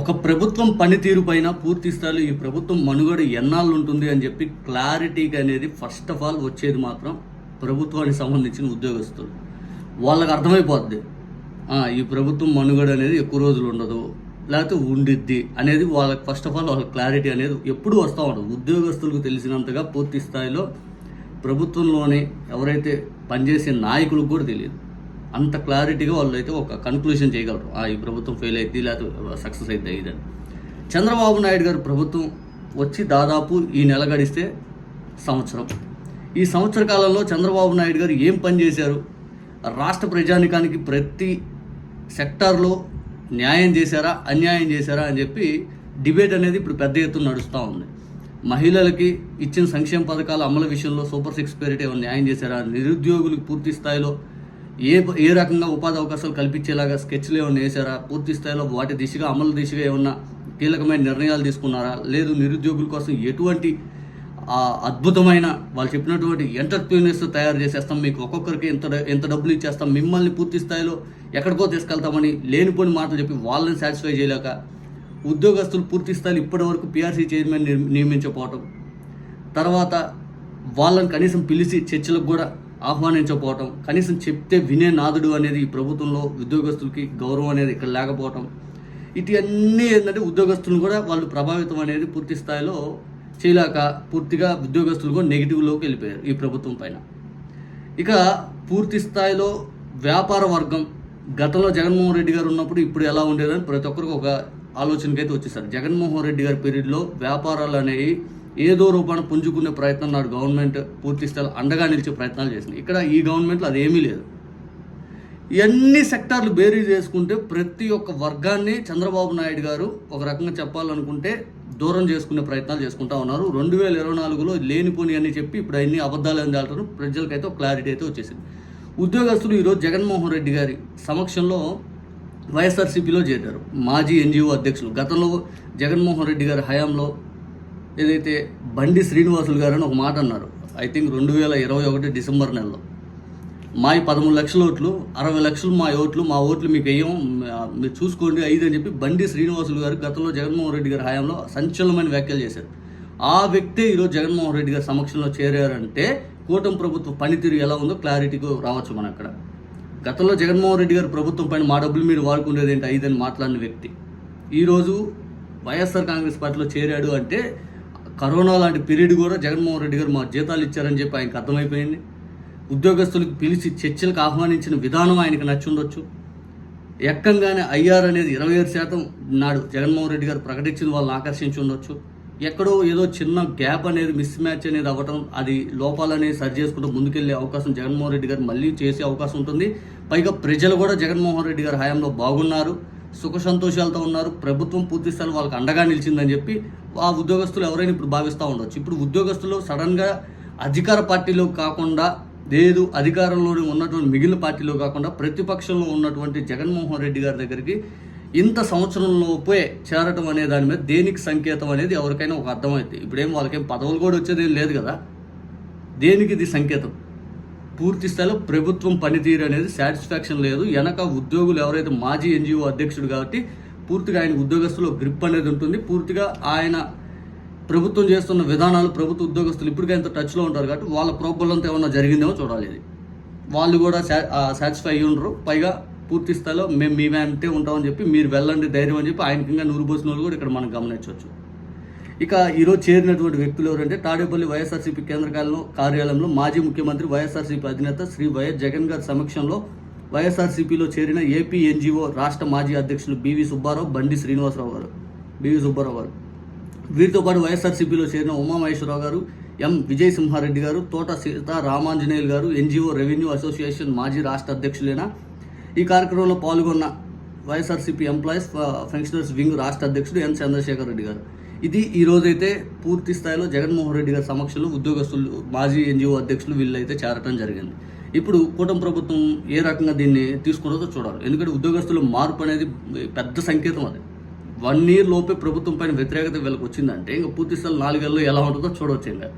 ఒక ప్రభుత్వం పనితీరు పైన పూర్తి స్థాయిలో ఈ ప్రభుత్వం మనుగడ ఎన్నాళ్ళు ఉంటుంది అని చెప్పి క్లారిటీగా అనేది ఫస్ట్ ఆఫ్ ఆల్ వచ్చేది మాత్రం ప్రభుత్వానికి సంబంధించిన ఉద్యోగస్తులు. వాళ్ళకి అర్థమైపోద్ది. ఈ ప్రభుత్వం మనుగడ అనేది ఎక్కువ రోజులు ఉండదు లేకపోతే ఉండిద్ది అనేది వాళ్ళకి ఫస్ట్ ఆఫ్ ఆల్ వాళ్ళ క్లారిటీ అనేది ఎప్పుడు వస్తూ ఉండదు. ఉద్యోగస్తులకు తెలిసినంతగా పూర్తి స్థాయిలో ప్రభుత్వంలోనే ఎవరైతే పనిచేసే నాయకులకు కూడా తెలియదు. అంత క్లారిటీగా వాళ్ళు అయితే ఒక కన్క్లూషన్ చేయగలరు. ఆ, ఈ ప్రభుత్వం ఫెయిల్ అయింది లేకపోతే సక్సెస్ అయింది ఇదని చంద్రబాబు నాయుడు గారు ప్రభుత్వం వచ్చి దాదాపు ఈ నెల గడిస్తే సంవత్సరం. ఈ సంవత్సర కాలంలో చంద్రబాబు నాయుడు గారు ఏం పని చేశారు? రాష్ట్ర ప్రజానికానికి ప్రతి సెక్టార్లో న్యాయం చేశారా అన్యాయం చేశారా అని చెప్పి డిబేట్ అనేది ఇప్పుడు పెద్ద ఎత్తున నడుస్తూ ఉంది. మహిళలకి ఇచ్చిన సంక్షేమ పథకాల అమలు విషయంలో సూపర్ సిక్స్ పేరిట ఏమైనా న్యాయం చేశారా? నిరుద్యోగులకు పూర్తి స్థాయిలో ఏ ఏ రకంగా ఉపాధి అవకాశాలు కల్పించేలాగా స్కెచ్లు ఏమైనా వేశారా? పూర్తి స్థాయిలో వాటి దిశగా అమలు దిశగా ఏమన్నా కీలకమైన నిర్ణయాలు తీసుకున్నారా? లేదు నిరుద్యోగుల కోసం ఎటువంటి అద్భుతమైన వాళ్ళు చెప్పినటువంటి ఎంటర్ప్రీనర్స్ తయారు చేసేస్తాం. మీకు ఒక్కొక్కరికి ఎంత ఎంత డబ్బులు ఇచ్చేస్తాం. మిమ్మల్ని పూర్తి స్థాయిలో ఎక్కడికో తీసుకెళ్తామని లేనిపోని మాటలు చెప్పి వాళ్ళని సాటిస్ఫై చేయలేక ఉద్యోగస్తులు పూర్తి స్థాయిలో ఇప్పటి వరకు పిఆర్సీ చైర్మన్ నియమించకపోవటం. తర్వాత వాళ్ళని కనీసం పిలిచి చర్చలకు కూడా ఆహ్వానించకపోవటం కనీసం చెప్తే వినే నాదుడు అనేది ఈ ప్రభుత్వంలో ఉద్యోగస్తులకి గౌరవం అనేది ఇక్కడ లేకపోవటం ఇవన్నీ ఏంటంటే ఉద్యోగస్తులను కూడా వాళ్ళు ప్రభావితం అనేది పూర్తి స్థాయిలో చేయలేక పూర్తిగా ఉద్యోగస్తులు కూడా నెగిటివ్లోకి వెళ్ళిపోయారు ఈ ప్రభుత్వం పైన. ఇక పూర్తి స్థాయిలో వ్యాపార వర్గం గతంలో జగన్మోహన్ రెడ్డి గారు ఉన్నప్పుడు ఇప్పుడు ఎలా ఉండేదని ప్రతి ఒక్కరికి ఒక ఆలోచనకైతే వచ్చేసారు. జగన్మోహన్ రెడ్డి గారి పీరియడ్లో వ్యాపారాలు అనేవి ఏదో రూపాన పుంజుకునే ప్రయత్నం నాడు గవర్నమెంట్ పూర్తి స్థాయిలో అండగా నిలిచే ప్రయత్నాలు చేసింది. ఇక్కడ ఈ గవర్నమెంట్లో అదేమీ లేదు. ఎన్ని సెక్టార్లు బేరీ చేసుకుంటే ప్రతి ఒక్క వర్గాన్ని చంద్రబాబు నాయుడు గారు ఒక రకంగా చెప్పాలనుకుంటే దూరం చేసుకునే ప్రయత్నాలు చేసుకుంటా ఉన్నారు. రెండు వేల ఇరవై నాలుగులో లేనిపోని అని చెప్పి ఇప్పుడు అన్ని అబద్ధాలు అందాలను ప్రజలకైతే ఒక క్లారిటీ అయితే వచ్చేసింది. ఉద్యోగస్తులు ఈరోజు జగన్మోహన్ రెడ్డి గారి సమక్షంలో వైఎస్ఆర్సీపీలో చేరారు. మాజీ ఎన్జిఓ అధ్యక్షులు. గతంలో జగన్మోహన్ రెడ్డి గారి హయాంలో ఏదైతే బండి శ్రీనివాసులు గారు అని ఒక మాట అన్నారు. ఐ థింక్ రెండు వేల ఇరవై ఒకటి డిసెంబర్ నెలలో. మా పదమూడు లక్షల ఓట్లు అరవై లక్షలు మా ఓట్లు మా ఓట్లు మీకు వేయం మీరు చూసుకోండి ఐదు అని చెప్పి బండి శ్రీనివాసులు గారు గతంలో జగన్మోహన్ రెడ్డి గారి హయాంలో సంచలనమైన వ్యాఖ్యలు చేశారు. ఆ వ్యక్తే ఈరోజు జగన్మోహన్ రెడ్డి గారి సమక్షంలో చేరారంటే కూటమి ప్రభుత్వ పనితీరు ఎలా ఉందో క్లారిటీకి రావచ్చు మనం అక్కడ. గతంలో జగన్మోహన్ రెడ్డి గారు ప్రభుత్వం పైన మా డబ్బులు మీరు వాడుకునేది ఏంటి? ఐదని మాట్లాడిన వ్యక్తి. ఈరోజు వైఎస్ఆర్ కాంగ్రెస్ పార్టీలో చేరాడు అంటే కరోనా లాంటి పీరియడ్ కూడా జగన్మోహన్ రెడ్డి గారు మా జీతాలు ఇచ్చారని చెప్పి ఆయనకు అర్థమైపోయింది. ఉద్యోగస్తులకు పిలిచి చర్చలకు ఆహ్వానించిన విధానం ఆయనకు నచ్చి ఉండొచ్చు. ఎక్కంగానే ఐఆర్ అనేది ఇరవై ఏడు శాతం నాడు జగన్మోహన్ రెడ్డి గారు ప్రకటించిన వాళ్ళని ఆకర్షించి ఉండొచ్చు. ఎక్కడో ఏదో చిన్న గ్యాప్ అనేది మిస్ మ్యాచ్ అనేది అవ్వటం అది లోపాలనేది సరి చేసుకుంటూ ముందుకెళ్ళే అవకాశం జగన్మోహన్ రెడ్డి గారు మళ్ళీ చేసే అవకాశం ఉంటుంది. పైగా ప్రజలు కూడా జగన్మోహన్ రెడ్డి గారి హయాంలో బాగున్నారు. సుఖ సంతోషాలతో ఉన్నారు. ప్రభుత్వం పూర్తిస్థాయి వాళ్ళకి అండగా నిలిచిందని చెప్పి ఆ ఉద్యోగస్తులు ఎవరైనా ఇప్పుడు భావిస్తూ ఉండొచ్చు. ఇప్పుడు ఉద్యోగస్తులు సడన్గా అధికార పార్టీలో కాకుండా లేదు అధికారంలోనే ఉన్నటువంటి మిగిలిన పార్టీలో కాకుండా ప్రతిపక్షంలో ఉన్నటువంటి జగన్మోహన్ రెడ్డి గారి దగ్గరికి ఇంత సంవత్సరంలోపే చేరటం అనే దాని మీద దేనికి సంకేతం అనేది ఎవరికైనా ఒక అర్థమైంది ఇప్పుడేం వాళ్ళకేం పదవులు కూడా వచ్చేది ఏం లేదు కదా. దేనికి ఇది సంకేతం? పూర్తి స్థాయిలో ప్రభుత్వం పనితీరు అనేది సాటిస్ఫాక్షన్ లేదు. వెనక ఉద్యోగులు ఎవరైతే మాజీ ఎన్జిఓ అధ్యక్షుడు కాబట్టి పూర్తిగా ఆయన ఉద్యోగస్తులో గ్రిప్ అనేది ఉంటుంది. పూర్తిగా ఆయన ప్రభుత్వం చేస్తున్న విధానాలు ప్రభుత్వ ఉద్యోగస్తులు ఇప్పటికే ఎంత టచ్లో ఉంటారు కాబట్టి వాళ్ళ ప్రోగ్బలంతో ఏమన్నా జరిగిందేమో చూడాలి ఇది. వాళ్ళు కూడా సాటిస్ఫై అయ్యి ఉండరు. పైగా పూర్తి స్థాయిలో మేము మీ వెంటే ఉంటామని చెప్పి మీరు వెళ్ళండి ధైర్యం అని చెప్పి ఆయనకి నూరు పోసిన వాళ్ళు కూడా ఇక్కడ మనం గమనించవచ్చు. ఇక ఈరోజు చేరినటువంటి వ్యక్తులు ఎవరంటే తాడేపల్లి వైఎస్ఆర్సీపీ కేంద్ర కార్యాలయంలో మాజీ ముఖ్యమంత్రి వైఎస్ఆర్సీపీ అధినేత శ్రీ వైఎస్ జగన్ గారి సమక్షంలో వైఎస్ఆర్సీపీలో చేరిన ఏపీ ఎన్జిఓ రాష్ట్ర మాజీ అధ్యక్షులు బివి సుబ్బారావు బండి శ్రీనివాసరావు గారు బీవీ సుబ్బారావు గారు. వీరితో పాటు వైఎస్ఆర్సీపీలో చేరిన ఉమామహేశ్వరరావు గారు ఎం విజయ్ సింహారెడ్డి గారు తోట సీత రామాంజనేయులు గారు ఎన్జిఓ రెవెన్యూ అసోసియేషన్ మాజీ రాష్ట్ర అధ్యక్షులైన ఈ కార్యక్రమంలో పాల్గొన్న వైఎస్ఆర్సీపీ ఎంప్లాయీస్ ఫంక్షనర్స్ వింగ్ రాష్ట్ర అధ్యక్షుడు ఎన్ చంద్రశేఖర్ రెడ్డి గారు. ఇది ఈ రోజైతే పూర్తి స్థాయిలో జగన్మోహన్ రెడ్డి గారి సమక్షంలో ఉద్యోగస్తులు మాజీ ఎన్జిఓ అధ్యక్షులు వీళ్ళైతే చేరటం జరిగింది. ఇప్పుడు కూటమి ప్రభుత్వం ఏ రకంగా దీన్ని తీసుకున్నదో చూడాలి. ఎందుకంటే ఉద్యోగస్తుల మార్పు అనేది పెద్ద సంకేతం అది. వన్ ఇయర్ లోపే ప్రభుత్వం పైన వ్యతిరేకత వీళ్ళకి వచ్చిందంటే ఇంకా పూర్తి స్థాయి నాలుగేళ్ళు ఎలా ఉంటుందో చూడవచ్చు ఇంకా.